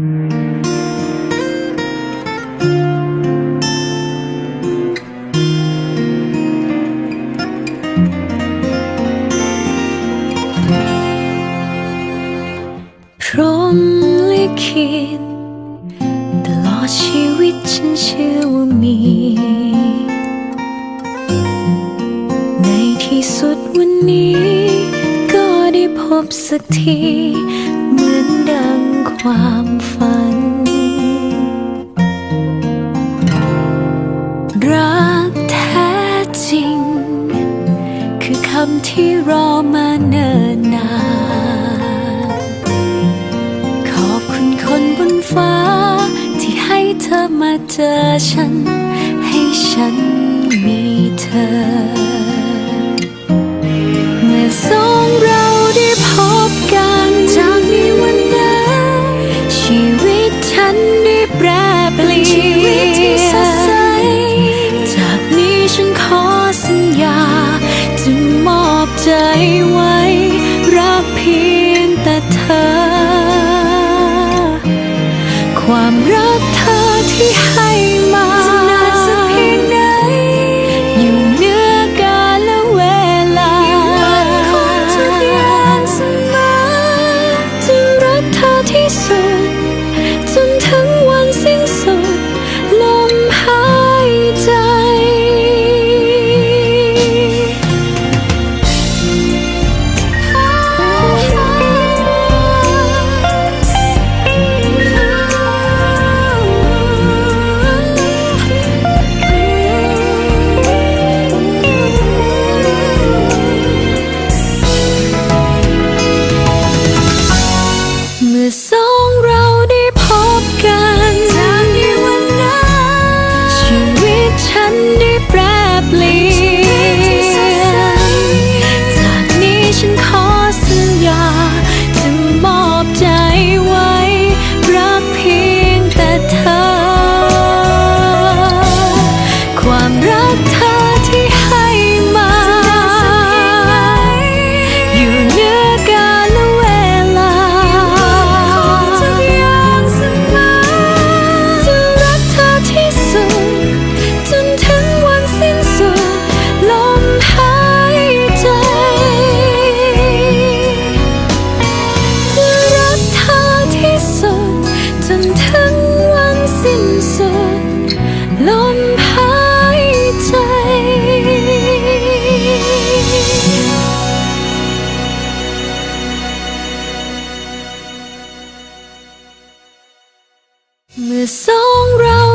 พรมลิขิตตลอดชีวิตฉันเชื่อว่ามี ในที่สุดวันนี้ ก็ได้พบสักที ความฝัน รักแท้จริง คือคำที่รอมาเนิ่นนาน ขอบคุณคนบนฟ้า ที่ให้เธอมาเจอฉัน ให้ฉันมีเธอ เมื่อสอง อบใจไว้ รักเพียงแต่เธอ ความรักเธอที่ให้มาจะนานสักเพียงไหนอยู่เหนือกาลและเวลาคงทุกอย่างเสมอจะรักเธอที่สุด เมื่อสองเรา